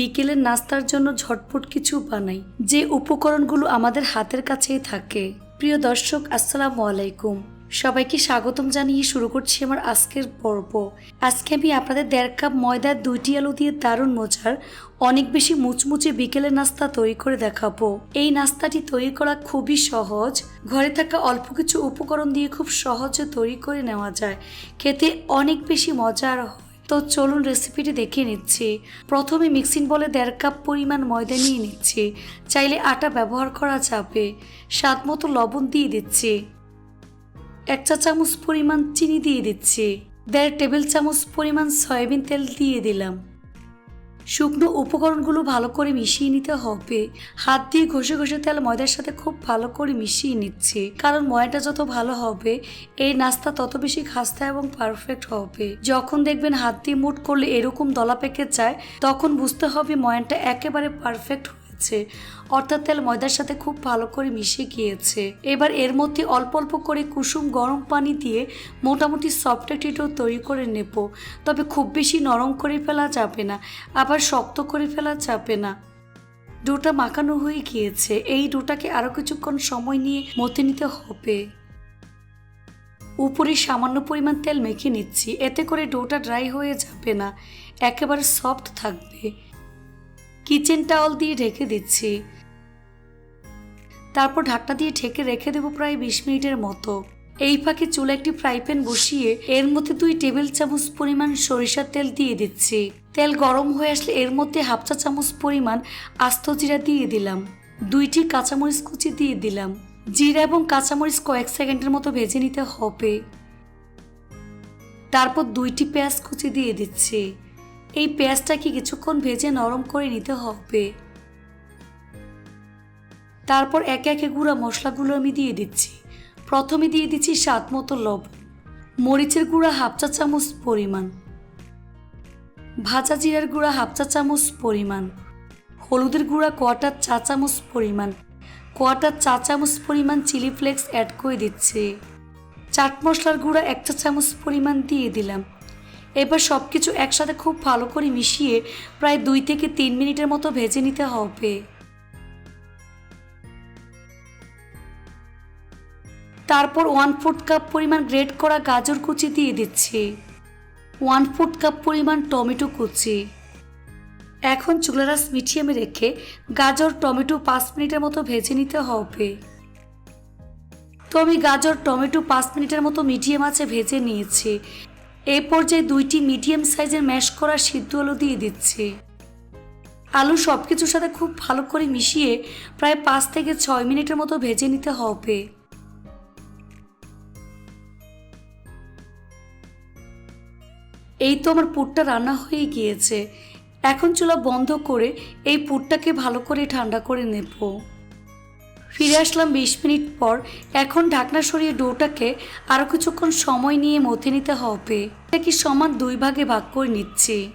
বিকেলের নাস্তার জন্য ঝটপট কিছু বানাই, যে উপকরণগুলো আমাদের হাতের কাছেই থাকে। প্রিয় দর্শক, আসসালামু আলাইকুম। সবাইকে স্বাগতম জানিয়ে শুরু করছি আমার আজকের পর্ব। আজকে আমি আপনাদের দেড় কাপ ময়দার দুইটি আলু দিয়ে দারুণ মজার, অনেক বেশি মুচমুচে বিকেলের নাস্তা তৈরি করে দেখাবো। এই নাস্তাটি তৈরি করা খুবই সহজ। ঘরে থাকা অল্প কিছু উপকরণ দিয়ে খুব সহজে তৈরি করে নেওয়া যায়। খেতে অনেক বেশি মজার হয়। তো চলুন রেসিপিটি দেখে নিচ্ছি। প্রথমে মিক্সিং বলে দেড় কাপ পরিমাণ ময়দা নিয়ে নিচ্ছি। চাইলে আটা ব্যবহার করা যাবে। স্বাদ মতো লবণ দিয়ে দিচ্ছি। এক চা চামচ পরিমাণ চিনি দিয়ে দিচ্ছি। দেড় টেবিল চামচ পরিমাণ সয়াবিন তেল দিয়ে দিলাম। শুকনো উপকরণগুলো ভালো করে মিশিয়ে নিতে হবে। হাত দিয়ে ঘষে ঘষে তেল ময়দার সাথে খুব ভালো করে মিশিয়ে নিচ্ছে। কারণ ময়দাটা যত ভালো হবে এই নাস্তা তত বেশি খাস্তা এবং পারফেক্ট হবে। যখন দেখবেন হাত দিয়ে মুট করলে এরকম দলা পেকে যায়, তখন বুঝতে হবে ময়নটা একেবারে পারফেক্ট হয়েছে অর্থাৎ তেল ময়দার সাথে খুব ভালো করে মিশে গিয়েছে। এবার এর মধ্যে অল্প অল্প করে কুসুম গরম পানি দিয়ে মোটামুটি সফট ডো তৈরি করে নেব। তবে খুব বেশি নরম করে ফেলা যাবে না, আবার শক্ত করে ফেলা যাবে না। ডোটা মাখানো হয়ে গিয়েছে, এই ডোটাকে আরও কিছুক্ষণ সময় নিয়ে মতে নিতে হবে। উপরে সামান্য পরিমাণ তেল মেখে নিচ্ছি, এতে করে ডোটা ড্রাই হয়ে যাবে না, একেবারে সফট থাকবে। কিচেন টাওয়াল দিয়ে ঢেকে দিচ্ছি। তারপর ঢাকনা দিয়ে ঢেকে রেখে দেবো প্রায় বিশ মিনিটের মতো। এই ফাঁকে চুলে একটি ফ্রাই প্যান বসিয়ে এর মধ্যে দুই টেবিল চামচ পরিমাণ সরিষার তেল দিয়ে দিচ্ছি। তেল গরম হয়ে আসলে এর মধ্যে হাফ চা চামচ পরিমাণ আস্ত জিরা দিয়ে দিলাম। দুইটি কাঁচামরিচ কুচি দিয়ে দিলাম। জিরা এবং কাঁচামরিচ কয়েক সেকেন্ডের মতো ভেজে নিতে হবে। তারপর দুইটি পেঁয়াজ কুচি দিয়ে দিচ্ছি। এই পেঁয়াজটাকে কিছুক্ষণ ভেজে নরম করে নিতে হবে। তারপর একে একে গুঁড়া মশলাগুলো আমি দিয়ে দিচ্ছি। প্রথমে দিয়ে দিচ্ছি স্বাদ মতো লবণ। মরিচের গুঁড়া হাফ চা চামচ পরিমাণ। ভাজা জিরার গুঁড়া হাফ চা চামচ পরিমাণ। হলুদের গুঁড়া কোয়াটার চা চামচ পরিমাণ। কোয়াটার চা চামচ পরিমাণ চিলি ফ্লেক্স অ্যাড করে দিচ্ছি। চাট মশলার গুঁড়া এক চা চামচ পরিমাণ দিয়ে দিলাম। এবার সব কিছু একসাথে খুব ভালো করে মিশিয়ে প্রায় দুই থেকে তিন মিনিটের মতো ভেজে নিতে হবে। তারপর ওয়ান ফুট কাপ পরিমাণ গ্রেট করা গাজর কুচি দিয়ে দিচ্ছি। ওয়ান ফুট কাপ পরিমাণ টমেটো কুচি। এখন চুলারাস মিডিয়ামে রেখে গাজর, টমেটো পাঁচ মিনিটের মতো ভেজে নিতে হবে। তো আমি গাজর, টমেটো পাঁচ মিনিটের মতো মিডিয়াম আছে ভেজে নিয়েছি। এই পর্যায়ে দুইটি মিডিয়াম সাইজের ম্যাশ করা সিদ্ধ আলু দিয়ে দিচ্ছি। আলু সব কিছুর সাথে খুব ভালো করে মিশিয়ে প্রায় পাঁচ থেকে ছয় মিনিটের মতো ভেজে নিতে হবে। এই তো আমার পুরটা রান্না হয়ে গিয়েছে। এখন চুলা বন্ধ করে এই পুরটাকে ভালো করে ঠান্ডা করে নেব। ফিরে আসলাম বিশ মিনিট পর। এখন ঢাকনা সরিয়ে ডোটাকে আরও কিছুক্ষণ সময় নিয়ে মথে নিতে হবে। এটাকে সমান দুই ভাগে ভাগ করে নিচ্ছি?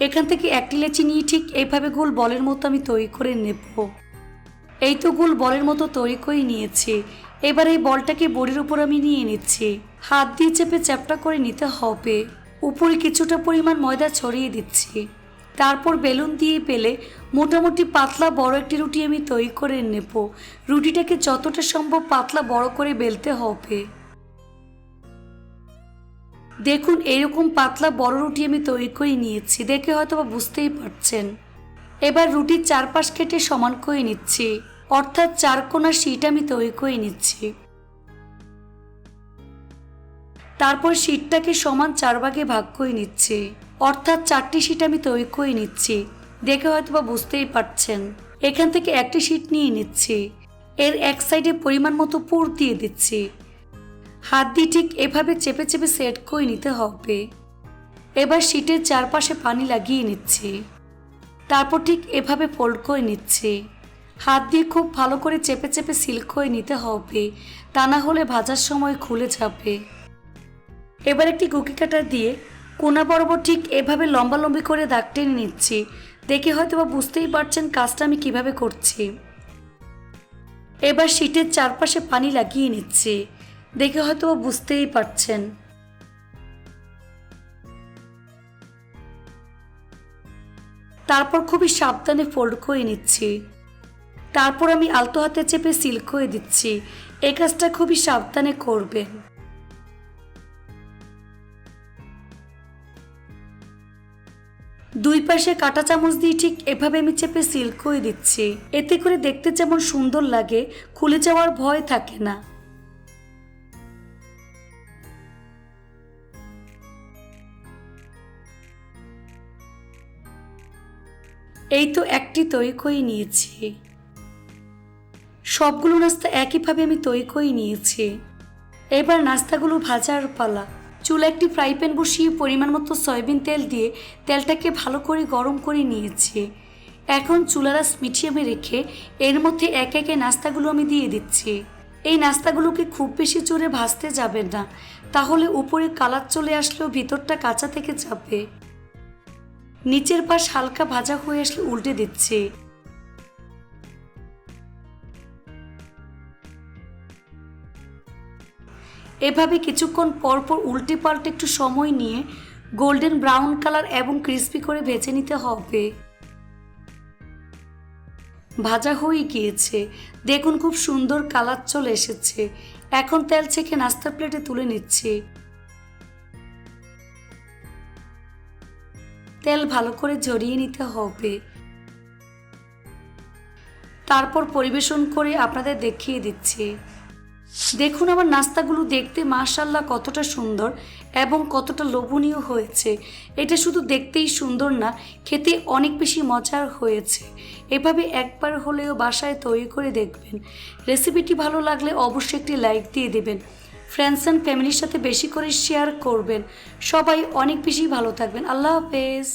এখান থেকে একটি লেচি নিয়ে ঠিক এইভাবে গোল বলের মতো আমি তৈরি করে নেব। এই তো গোল বলের মতো তৈরি করে নিয়েছি। এবার এই বলটাকে বড়ির উপর আমি নিয়ে নিচ্ছি। হাত দিয়ে চেপে চ্যাপটা করে নিতে হবে। উপরে কিছুটা পরিমাণ ময়দা ছড়িয়ে দিচ্ছি। তারপর বেলুন দিয়ে পেলে মোটামুটি পাতলা বড় একটি রুটি আমি তৈরি করে নেব। রুটিটাকে যতটা সম্ভব পাতলা বড় করে বেলতে হবে। দেখুন, এরকম পাতলা বড় রুটি আমি তৈরি করে নিয়েছি। দেখে হয়তো বা বুঝতেই পারছেন। এবার রুটির চারপাশ কেটে সমান করে নিচ্ছি। অর্থাৎ চার কোনা শিট আমি তৈরি করে নিচ্ছি। তারপর শিটটাকে সমান চার ভাগে ভাগ করে নিচ্ছি। অর্থাৎ চারটি শিট আমি তৈরি করে নিচ্ছি। দেখে হয়তো বা বুঝতেই পারছেন। এখান থেকে একটি শিট নিয়ে নিচ্ছি। এর এক সাইডে পরিমাণ মতো পুর দিয়ে দিচ্ছি। হাত দিয়ে ঠিক এভাবে চেপে চেপে সেট করে নিতে হবে। এবার শিটের চারপাশে পানি লাগিয়ে নিচ্ছি। তারপর ঠিক এভাবে ফোল্ড করে নিচ্ছি। হাত দিয়ে খুব ভালো করে চেপে চেপে সিল করে নিতে হবে। তা না হলে ভাজার সময় খুলে যাবে। এবার একটি কুকি কাটার দিয়ে কোনা বরাবর ঠিক এভাবে লম্বা লম্বি করে দাগ টেনে নিচ্ছি। দেখে হয়তো বা বুঝতেই পারছেন কাজটা আমি কীভাবে করছি। এবার শীটের চারপাশে পানি লাগিয়ে নিচ্ছি। দেখে হয়তো বুঝতেই পারছেন। তারপর খুবই সাবধানে ফোল্ড করে নিচ্ছি। তারপর আমি আলতো হাতে চেপে সিল করে দিচ্ছি। এই কাজটা খুবই সাবধানে করবেন। দুই পাশে কাঁটা চামচ দিয়ে ঠিক এভাবে আমি চেপে সিল করে দিচ্ছি। এতে করে দেখতে যেমন সুন্দর লাগে, খুলে যাওয়ার ভয় থাকে না। এই তো একটি তৈরি করে নিয়েছি। সবগুলো নাস্তা একইভাবে আমি তৈরি করে নিয়েছি। এবার নাস্তাগুলো ভাজার পালা। চুলা একটি ফ্রাই প্যান বসিয়ে পরিমাণ মতো সয়াবিন তেল দিয়ে তেলটাকে ভালো করে গরম করে নিয়েছি। এখন চুলারাস মিঠিয়ে রেখে এর মধ্যে এক একে নাস্তাগুলো আমি দিয়ে দিচ্ছি। এই নাস্তাগুলোকে খুব বেশি জোরে ভাজতে যাবে না, তাহলে উপরে কালার চলে আসলেও ভিতরটা কাঁচা থেকে যাবে। নিচের পাশ হালকা ভাজা হয়ে আসলে উল্টে দিচ্ছি। এভাবে কিছুক্ষণ পর পর উল্টে পাল্টে একটু সময় নিয়ে গোল্ডেন ব্রাউন কালার এবং ক্রিস্পি করে ভেজে নিতে হবে। ভাজা হয়ে গিয়েছে। দেখুন খুব সুন্দর কালার চলে এসেছে। এখন তেল ছেঁকে নাস্তার প্লেটে তুলে নিচ্ছি। তেল ভালো করে জড়িয়ে নিতে হবে। তারপর পরিবেশন করে আপনাদের দেখিয়ে দিচ্ছি। দেখুন আমার নাস্তাগুলো দেখতে মাশাল্লাহ কতটা সুন্দর এবং কতটা লোভনীয় হয়েছে। এটা শুধু দেখতেই সুন্দর না, খেতে অনেক বেশি মজার হয়েছে। এভাবে একবার হলেও বাসায় তৈরি করে দেখবেন। রেসিপিটি ভালো লাগলে অবশ্যই একটি লাইক দিয়ে দেবেন। ফ্রেন্ডস অ্যান্ড ফ্যামিলির সাথে বেশি করে শেয়ার করবেন। সবাই অনেক বেশি ভালো থাকবেন। আল্লাহ হাফেজ।